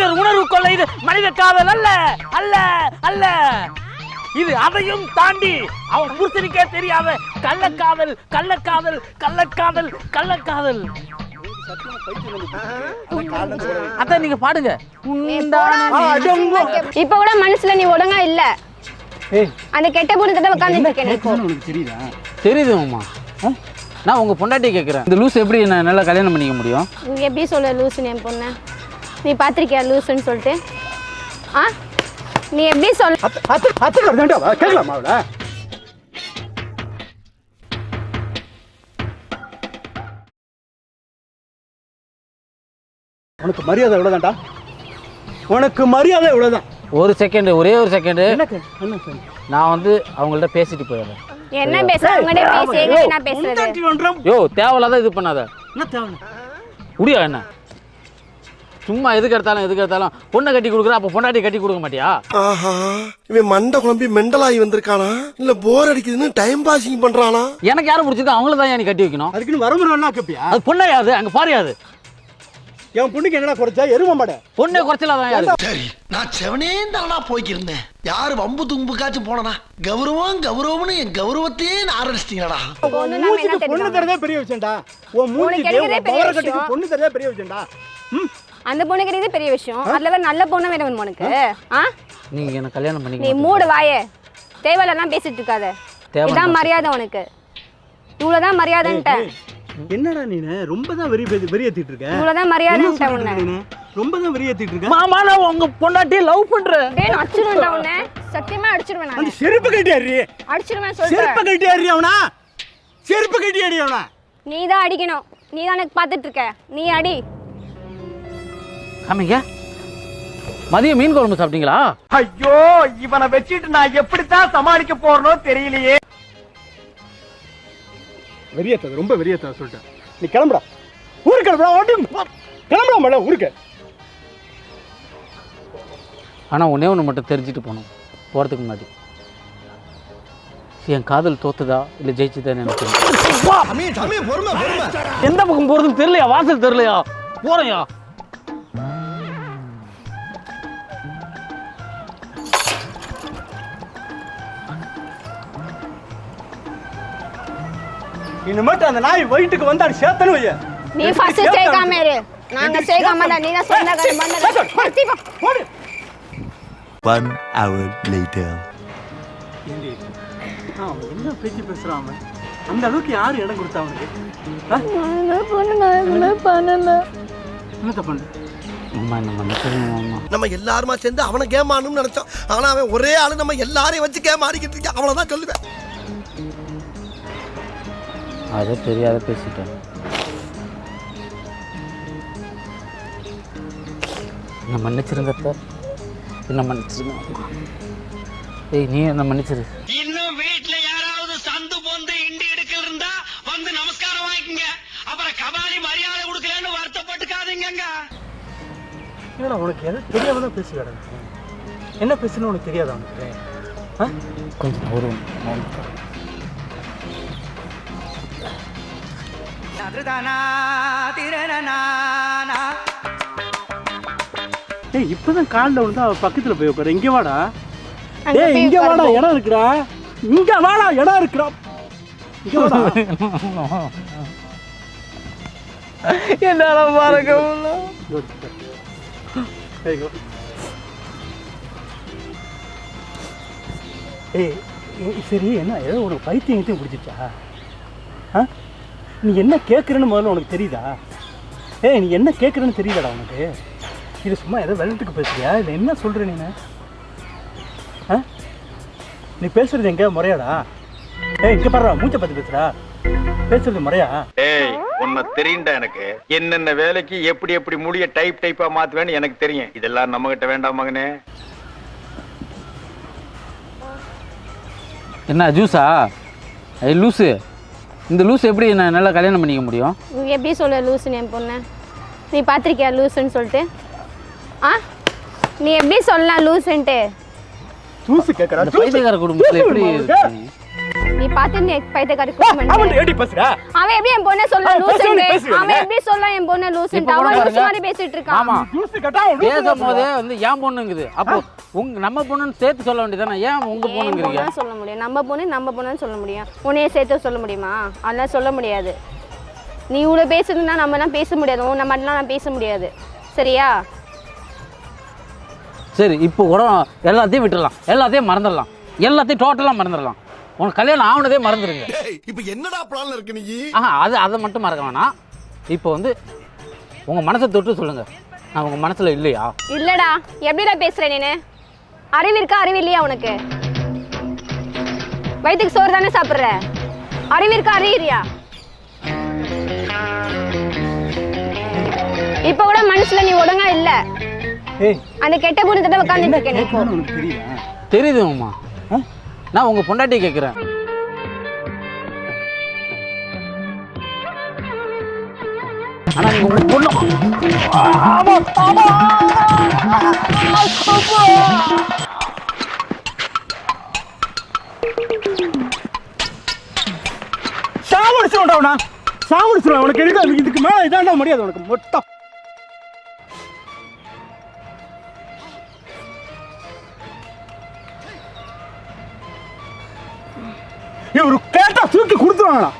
மனிதர் உணர்வு கொள்ள இது மனித காதல் அல்ல அல்ல அல்ல. இது அதையும் தாண்டி அவன் புருஷனுக்கே தெரியாத கள்ளக்காதல் கள்ளக்காதல் கள்ளக்காதல் கள்ளக்காதல். அதான் நீங்க பாடுங்க. இப்ப கூட மனசுல நீ ஒழுங்கா இல்ல. அந்த கெட்ட இருக்கேன் தெரியுதா? தெரியுது மாமா நான் உங்க பொண்டாட்டி கேட்குறேன் இந்த லூஸ் எப்படி நான் நல்லா கல்யாணம் பண்ணிக்க முடியும்? எப்படி சொல்ல லூசுன்னு என் பொண்ணு? நீ பாத்திருக்கியா லூசுன்னு சொல்லிட்டு? ஆ? நீ எப்படி சொல்ல கேட்கலாமா அவளை? உனக்கு மரியாதை இவ்வளோதான்டா உனக்கு மரியாதை இவ்வளோதான் ஒரு செகண்ட் ஒரே ஒரு செகண்ட்? நான் வந்து அவங்கள்ட்ட பேசிட்டு போயிடுறேன். என்ன பேச அவங்ககிட்ட பேசி எங்க நான் பேசுறது? முந்தாட்டி ஒன்றாம். யோ தேவையில்லாத இது பண்ணாத. என்ன தேவை முடியா என்ன? சும்மா எதுக்கு எடுத்தாலும் எதுக்கு எடுத்தாலும். பொண்ணை கட்டி கொடுக்குற அப்போ பொண்டாட்டி கட்டி கொடுக்க மாட்டியா? ஆஹா இவன் மண்டை குழம்பி மெண்டலாகி வந்திருக்கானா? இல்ல போர் அடிக்குதுன்னு டைம் பாசிங் பண்றானா? எனக்கு யாரும் பிடிச்சிருக்கோ அவங்கள தான் நீ கட்டி வைக்கணும்? அதுக்குன்னு வரமுறை கேப்பியா அது பொண்ணா யாது அங்க பாரு யாது என் பொண்ணுக்கு என்னடா குறைச்சா? எரும மாட. பொண்ணே குறைச்சலாதான் யாது சரி நான் செவனே தானா போய்க்கிருந்தேன். யாரு வம்பு தும்புக்காச்சும் போனனா? கௌரவம் கௌரவம்னு என் கௌரவத்தையே ஆரம்பிச்சிட்டீங்களா பொண்ணு நம்ம என்ன மூஞ்சிக்கு பொண்ணு? தரதே பெரிய விஷயம்டா. உன் விஷயம். பொண்ணு தரதே பெரிய விஷயம்டா. ம்? அந்த பொண்ணு கிடையாது பெரிய விஷயம். அதுல வேற நல்ல பொண்ணு வேணும் உனக்கு ஆ? நீங்க என்ன கல்யாணம் நீ பண்ணிக்க மூடு வாயே. தேவையில்லாம் பேசிட்டு இருக்காத. இதான் மரியாதை உனக்கு. இவ்வளவுதான் மரியாதைன்ட்ட. என்னடா நீனு? ரொம்ப தான் வெறி பேசி வெறியேத்திட்டு இருக்க. இவ்வளவுதான் என்ன மரியாதைன்ட்ட சொல்லிட்டு உன்னை? ரொம்ப தான் வெறியேத்திட்டு இருக்க. மாமா நான் உங்க பொண்டாட்டியை லவ் பண்றேன். டேய் நான் அடிச்சிருவேன்டா உன்னை. சத்தியமா அடிச்சிருவேன் அந்த நான் செருப்பு கட்டியாரி அடிச்சிருவேன் செருப்பு சொல்றேன் கட்டியாரி அவனா? செருப்பு கட்டியாடி அவனா? நீ தான் அடிக்கணும். நீ தான் எனக்கு பார்த்துட்டு இருக்க. நீ அடி. காமிங்க மதியம் மீன் குழம்பு சாப்பிட்டீங்களா? ஐயோ இவனை வச்சுட்டு நான் எப்படித்தான் சமாளிக்க போறனோ தெரியலையே. வெறியேத்தாது ரொம்ப வெறியேத்தாது சொல்லிட்டேன் நீ கிளம்புடா. ஊருக்கு கிளம்புடா ஓட்டி கிளம்புடா மேடம் ஊருக்கு. ஆனா ஒண்ணே ஒன்று மட்டும் தெரிஞ்சுட்டு போகணும். போறதுக்கு முன்னாடி. என் காதல் தோத்துதா? இல்லை ஜெயிச்சுதான்னு எனக்கு எந்த பக்கம் போறதுன்னு தெரியலையா? வாசல் தெரியலையா? போறையா? இனிமேட்டு அந்த நாய் வயிற்றுக்கு வந்து அது சேர்த்தனு வைய நீ ஃபர்ஸ்ட் சேர்க்காம இரு. நாங்க சேர்க்காம தான் நீ தான் மண்ணல போடு One hour later. ஏண்டி, அவன் என்ன பேச்சு பேசுறான் அவன்? அந்த அளவுக்கு யாரு இடம் கொடுத்தா அவனுக்கு? ஆ? என்னத்த பண்ண? நம்ம எல்லாருமா சேர்ந்து அவனை கேம் ஆடணும்னு நினைச்சோம். ஆனா அவன் ஒரே ஆளு நம்ம எல்லாரையும் வச்சு கேம் ஆடிக்கிட்டு இருக்கான். அவ்வளவுதான் சொல்லுவேன். அதை தெரியாத பேசிட்டேன். என்ன மன்னிச்சிருங்க அத்தை. என்ன மன்னிச்சிருங்க ஏய் நீ என்ன மன்னிச்சிரு? இன்னும் வீட்டுல யாராவது சந்து பொந்து இண்டி எடுக்கல் இருந்தா வந்து நமஸ்காரம் வாங்கிக்கங்க. அப்புறம் கபாலி மரியாதை கொடுக்கலன்னு வருத்தப்பட்டுக்காதீங்க ஏன்னா உனக்கு எது தெரியாம தான் பேசி கிடக்கு என்ன பேசுன்னு உனக்கு தெரியாதா உனக்கு? ஆ? கொஞ்சம் ஒரு ஏய் இப்பதான் காலில் விழுந்தா அவ பக்கத்துல போய் உட்காரு. இங்க வாடா. போய் இங்க வாடா. இடம் இருக்குடா. இங்க வாடா இடம் இருக்குடா. இங்க வாடா. என்னால பாருங்க. ஏய் ஏய், சரி என்ன ஏதோ ஒரு பைத்தியத்தையும் பிடிச்சிச்சா ஆ? நீ என்ன கேட்குறன்னு முதல்ல உனக்கு தெரியுதா? ஏய் நீ என்ன கேட்குறன்னு தெரியுதாடா உனக்கு? இது சும்மா ஏதோ வெள்ளத்துக்கு பேசுறியா? இல்லை என்ன சொல்கிற நீ ஆ? நீ பேசுறது எங்க? முறையாடா? ஏய் இங்கே பாடுறா மூச்சை பற்றி பேசுறா பேசுறது முறையா? ஏய் உன்னை தெரியும்டா எனக்கு. என்னென்ன வேலைக்கு எப்படி எப்படி முடிய டைப் டைப்பா மாத்துவேன்னு எனக்கு தெரியும். இதெல்லாம் நம்ம கிட்ட வேண்டாம் மகனே. என்ன ஜூஸா? ஐ லூஸு இந்த லூஸ் எப்படி நான் நல்லா கல்யாணம் பண்ணிக்க முடியும்? நீ எப்படி சொல்ல லூசுன்னு என் பொண்ணு? நீ பாத்திருக்கியா லூசுன்னு சொல்லிட்டு? ஆ? நீ எப்படி சொல்லலாம் லூசுன்ட்டு ஜூஸ் கேட்குறா பைத்தியக்கார குடும்பத்தில் எப்படி? நீ பார்த்து நீ பைத்தியக்காரி குத்தி அவன் பண்ணு. எப்படி பேசுற? அவன் எப்படி என் பொண்ணை சொல்ல லூசுன்னு. அவன் எப்படி சொல்ல என் பொண்ணை லூசுன்னு அவன் லூசு. மாதிரி பேசிட்டு இருக்கான். ஆமா. ஜூஸ் கேட்டா அவன் லூசு பேசும்போதே வந்து ஏன் பொண்ணுங்குது. அப்போ உங்க நம்ம பொண்ணுன்னு சேர்த்து சொல்ல வேண்டியதானே ஏன் உங்க பொண்ணுங்கிறீங்க? பொண்ணா சொல்ல முடியும்? நம்ம பொண்ணு நம்ம பொண்ணுன்னு சொல்ல முடியும். உன்னைய சேர்த்து சொல்ல முடியுமா? அதெல்லாம் சொல்ல முடியாது. நீ இவ்வளோ பேசுறதுன்னா நம்மலாம் பேச முடியாது. உன்னை மட்டும்லாம் நான் பேச முடியாது. சரியா? சரி இப்போ கூட எல்லாத்தையும் விட்டுடலாம் எல்லாத்தையும் மறந்துடலாம். எல்லாத்தையும் டோட்டலாக மறந்துடலாம். உனக்கு கல்யாணம் ஆகுனதே மறந்துடுங்க இப்ப என்னடா பிளான் இருக்கு நீ? ஆஹா அது அதை மட்டும் மறக்க வேணாம். இப்போ வந்து உங்கள் மனசை தொட்டு சொல்லுங்கள் நான் உங்கள் மனசில் இல்லையா? இல்லடா எப்படிடா பேசுற நீனு? அறிவு இருக்கா அறிவு இல்லையா உனக்கு? வயிற்றுக்கு சோறு தானே சாப்பிட்ற? அறிவு இருக்கா அறிவிறியா இப்போ கூட மனசுல நீ ஒழுங்கா இல்ல. ஏய். அந்த கெட்ட குணத்தை உட்காந்துட்டு என்ன இருக்கேன். நீ. நான் உங்கள் பொண்டாட்டி கேட்குறேன் ஆனால் நீங்கள் உங்கள் பொண்ணு சாவடிச்சிருவான்டா அவனா. சாவடிச்சிருவான். உனக்கு எதுக்கு இதுக்கு மேல இதாண்டா முடியாது உனக்கு. மொத்தம். இவரு கேட்டா தூக்கி கொடுத்துருவாங்கண்ணா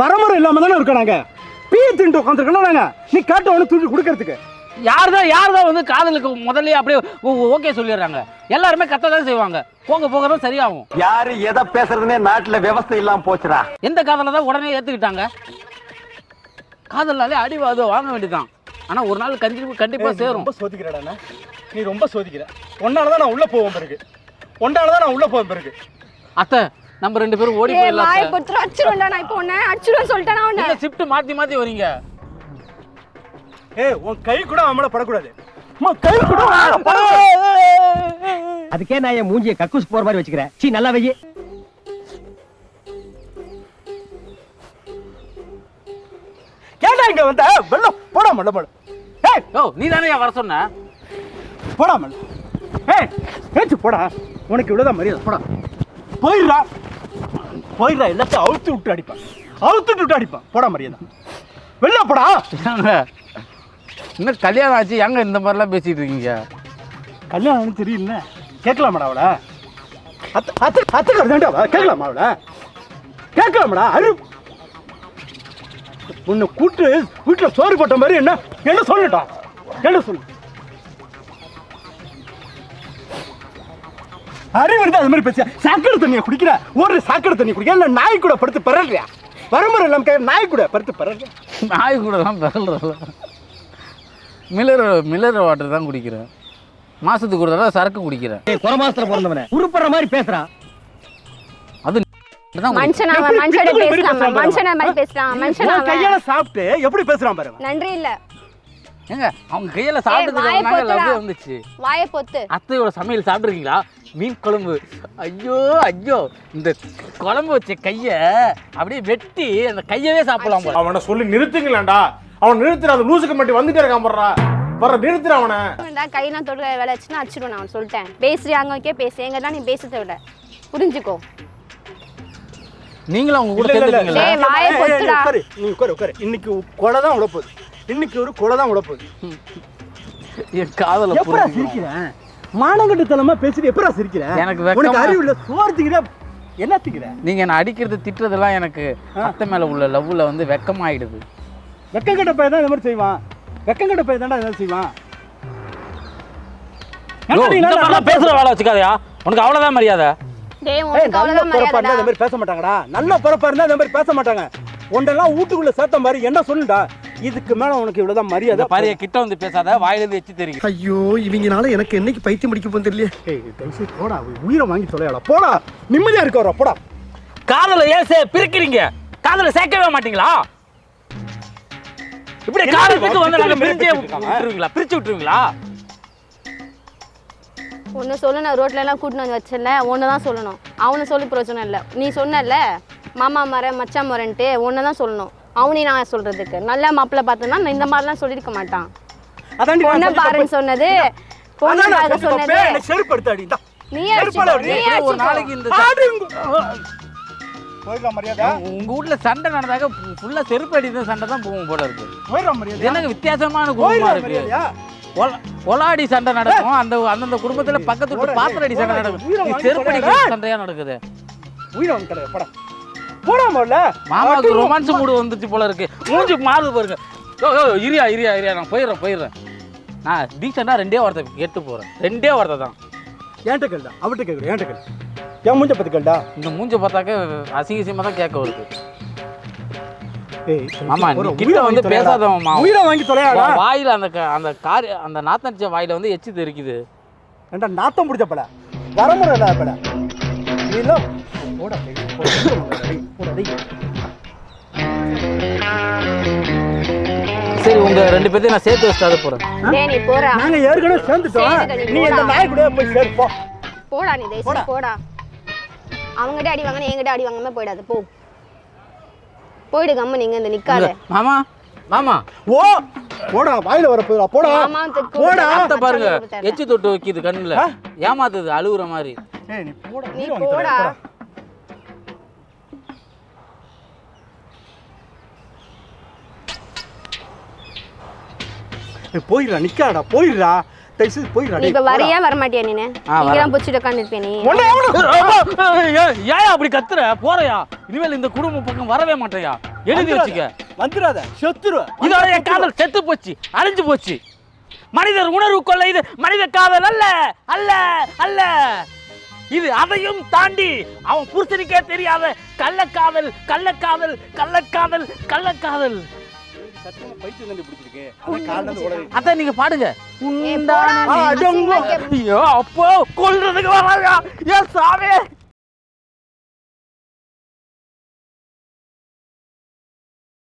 பரம்பரை இல்லாம தானே பீய தின்ட்டு உட்காந்துருக்கோம் நாங்க. நீ கேட்ட உடனே தூக்கி கொடுக்கறதுக்கு. யார் தான் யார் தான் வந்து காதலுக்கு முதல்லயே அப்படியே ஓகே சொல்லிடுறாங்க. எல்லாருமே கத்த தான் செய்வாங்க. போக போக தான் சரியாகும். யாரு எதை பேசுறதுனே நாட்டுல விவசாயம் இல்லாம போச்சுடா. எந்த காதலை தான் உடனே ஏற்றுக்கிட்டாங்க காதலாலே அடிவாது வாங்க வேண்டியதான் ஆனால் ஒரு நாள் ஏய், நீ சேரும். ரொம்ப சோதிக்கிறடா நீ ரொம்ப சோதிக்கிற. ஒன்னால தான் நான் உள்ள போவேன் பிறகு. ஒன்னால தான் நான் உள்ள போவேன் பிறகு. அத்தை நம்ம ரெண்டு பேரும் ஓடி போயிடலாம் வாயை. பொறுத்து அடிச்சிருவேன்டா நான் இப்போ உன்னை அடிச்சிருவேன் சொல்லிட்டேன் நான் உன்னை ஷிஃப்ட் மாத்தி மாத்தி வரீங்க? ஏய் உன் கை கூட அவன் மேல படக்கூடாது. அம்மா, கை கூட பட- அதுக்கே நான் என் மூஞ்சிய கக்கூஸ் போற மாதிரி வச்சுக்கிறேன். சீ நல்லா வெயி ஏன்டா இங்க வந்த? வெள்ளம் போடா மல்ல ஏய் ஓ நீ தானே வர சொன்ன? போடா மல்ல. ஏய் ஏச்சு போடா. உனக்கு இவ்வளவுதான் மரியாதை. போடா. போயிடுறா. போயிடுறா எல்லாத்தையும் அவுத்து விட்டு அடிப்பான் அவுத்து விட்டு அடிப்பான் போடா மரியாதை. வெளில போடா. இன்னும் கல்யாணம் ஆச்சு? எங்க இந்த மாதிரிலாம் பேசிட்டு இருக்கீங்க? கல்யாணம் தெரியல. கேட்கலாமாடா அவளை? அத்தை அத்தை அத்தை தாண்டா அவ கேட்கலாமா அவளை? கேட்கலாமாடா? அரு. உன்னை கூட்டு வீட்டில் சோறு போட்ட மாதிரி என்ன? என்ன சொல்லட்டா? என்ன சொல்லு? அறிவு அது மாதிரி பேசியா? சாக்கடை தண்ணியை குடிக்கிற? ஒரு சாக்கடை தண்ணி குடிக்கிற? இல்லை நாய் கூட படுத்து பரல்றியா? வரமுறை இல்லாம கேட்க நாய் கூட படுத்து பரல்றியா? நாய் கூட தான் பிறல்றல மில்லர் மில்லர் வாட்டர் தான் குடிக்கிறேன் மாசத்துக்கு ஒரு தடவை சரக்கு குடிக்கிறேன் குறை மாசத்துல பிறந்தவன. உருப்படுற மாதிரி பேசுறான் அது கையால சாப்பிட்டு எப்படி பேசுறான் பாருங்க நன்றி இல்ல. ஏங்க அவங்க கையில சாப்பிட்டதுக்கு வந்துச்சு. வாயை பொத்து. அத்தையோட சமையல் சாப்பிட்ருக்கீங்களா மீன் குழம்பு. ஐயோ ஐயோ இந்த குழம்பு வச்ச கைய அப்படியே வெட்டி அந்த கையவே சாப்பிடலாம் போல. அவனை சொல்லி நிறுத்துங்களேன்டா. அவன் நிறுத்துற அந்த லூசுக்கு மட்டும் வந்துட்டே இருக்கான் போடுறா வர நிறுத்துற அவனை. கையெல்லாம் தொட்டு வேலை வச்சுன்னா அடிச்சிடும் நான் சொல்லிட்டேன். பேசுறியா அங்க வைக்க பேசு. எங்கெல்லாம் நீ பேசுறத விட. புரிஞ்சுக்கோ. நீங்களும் அவங்க கூட. சேர்ந்துருக்கீங்களா. உட்காரு, நீ உட்காரு உட்காரு. இன்னைக்கு கொலை தான் உழப்போகுது இன்னைக்கு ஒரு கொலை தான் உழப்போகுது என் காதல எப்படா. சிரிக்கிறேன்? மானங்கட்டுத்தனமா பேசிட்டு எப்படா சிரிக்கிறேன் எனக்கு வெக்கமா- உனக்கு அறிவு இல்ல சோறு திங்கிற நீங்க என்ன அடிக்கிறது திட்டுறதெல்லாம் எனக்கு அத்தை மேல உள்ள லவ்ல வந்து வெக்கமாயிடுது. வெக்கங்கட்ட பையன் தான் இந்த மாதிரி செய்வான். வெக்கங்கட்ட பையன் தான்டா மாதிரி செய்வான். பேசுற வேலை வச்சுக்காதயா? உனக்கு அவ்வளவுதான் மரியாதை. நல்ல பொறப்பா இருந்தா இந்த மாதிரி பேச மாட்டாங்கடா. நல்ல பொறப்பா இருந்தா இந்த மாதிரி பேச மாட்டாங்க. ஒன்றெல்லாம் வீட்டுக்குள்ள சேர்த்த மாதிரி என்ன சொல்லுடா? இதுக்கு மேல உனக்கு இவ்வளவுதான் மரியாதை. பாரிய கிட்ட வந்து பேசாத வாயிலிருந்து எச்சு தெரியும் ஐயோ இவங்கனால எனக்கு என்னைக்கு பைத்தியம் பிடிக்க போகுது தெரியல ஏய் தயவுசெய்து போடா உயிரை வாங்கி தொலையாடா. போடா நிம்மதியா இருக்க வரா போடா. காதல ஏன் சே பிரிக்கிறீங்க. காதல சேர்க்கவே மாட்டீங்களா? இப்படி காதலுக்கு வந்து நாங்க பிரிஞ்சே? விட்டுருவீங்களா? பிரிச்சு விட்டுருவீங்களா? ஒன்று சொல்லு நான் ரோட்ல எல்லாம் கூட்டின்னு வந்து வச்சல ஒன்று தான் சொல்லணும். அவனை சொல்லி பிரயோஜனம் இல்லை. நீ சொன்னல மாமா மரம் மச்சான் மரன்ட்டு ஒன்று தான் சொல்லணும். அவனே நான் சொல்றதுக்கு. நல்ல மாப்பிள்ளை பார்த்தோன்னா நான் இந்த மாதிரிலாம் சொல்லியிருக்க மாட்டான். பொண்ணை பாருன்னு. சொன்னது. பொண்ணை. சொன்னது என்னை செருப்பு எடுத்து அடி, இந்தா. நீ செருப்பால அடிச்சுக்கோ அடி. நீ ஒரு நாளைக்கு அடிச்சுக்கோ இந்த ஆடுங்க. போயிடலாம் மரியாதை. உங்க வீட்ல சண்டை நடந்தாக்க ஃபுல்லா செருப்பு அடித்த சண்டை தான் போகும் போல இருக்கு. எனக்கு வித்தியாசமான குடும்பமா இருக்கு? கொலாடி சண்டை நடக்கும். அந்த அந்தந்த குடும்பத்துல பக்கத்து வீட்டு போடா, பாத்திர அடி சண்டை நடக்கும். உயிரை இது வாங்கி செருப்பு தொலைடா. அடிக்கிற சண்டையா நடக்குது? கிடையாது போடா முதல்ல மாமாவுக்கு ரொமான்ஸ் மூடு வந்துச்சு போல இருக்கு. மூஞ்சி மாறுது பாருங்க. யோ யோ இரியா இரியா இரியா நான் போயிடுறேன் போயிடுறேன். நான் டீசெண்டாக ரெண்டே வார்த்தை கேட்டு போகிறேன் ரெண்டே வார்த்தை தான். ஏன்ட்ட கேள்டா அவர்கிட்ட கேட்குறேன் ஏன்ட்ட கேள். என் மூஞ்ச பத்து கேள்டா. இந்த மூஞ்ச பார்த்தாக்க அசிங்க அசிங்கமாக தான் கேட்க வருது. ஒரு கிட்ட வந்து. பேசாதவன் மாமா. உயிரை வாங்கி தொலையாடா. வாயில அந்த அந்த காரி அந்த நாத்தடிச்ச வாயில வந்து எச்சி தெரிக்குது. ஏன்டா நாத்தம் பிடிச்ச பட வரமுறை பட நீ போடா. போடா, போடா, டேய். சரி உங்க ரெண்டு பேர்த்தையும் நான் சேர்த்து வச்சுட்டு போறேன். டேய் நீ போடா. நாங்க ஏற்கனவே சேர்ந்துட்டோம். சேர்ந்துட்ட, நீ நீ இந்த போடா. நாய் கூட போய் சேரு போ. போடா நீ தயவு போடா. அவங்ககிட்ட அடி வாங்கினா என்கிட்ட அடி வாங்காம போயிடாது போ. போயிடு கம்ம நீங்க இந்த நிக்காத. மாமா மாமா. ஓ போடா வாயில வர போடா போடா. மாமா திக்கு போடா. அத்தை பாருங்க கொடுத்தாரு. எச்சி தொட்டு வைக்கிது கண்ணுல. ஏமாத்துது அழுகுற மாதிரி. ஏய் நீ போடா நீ போடா. போடா. ஏய், போயிடுறா நிக்காடா தயவுசெய்து நீ இப்ப. வரியா வர மாட்டியா புடிச்சிட்டு நீ ஏன் அப்படி கத்துற? போறையா? இனிமேல் இந்த குடும்பம் பக்கம் வரவே மாட்டேயா எழுதி வச்சுக்க. வந்துடாத செத்துரு. இதோட என் காதல் செத்து போச்சு அழிஞ்சு போச்சு. மனிதர் உணர்வு கொள்ள இது மனித காதல் அல்ல அல்ல அல்ல. இது அதையும் தாண்டி அவன் புருஷனுக்கே தெரியாத கள்ளக்காதல் கள்ளக்காதல் கள்ளக்காதல் கள்ளக்காதல். அதான் நீங்க பாடுங்க. ஐயோ அப்போ கொல்றதுக்கு வராங்க ஏன் சாமி?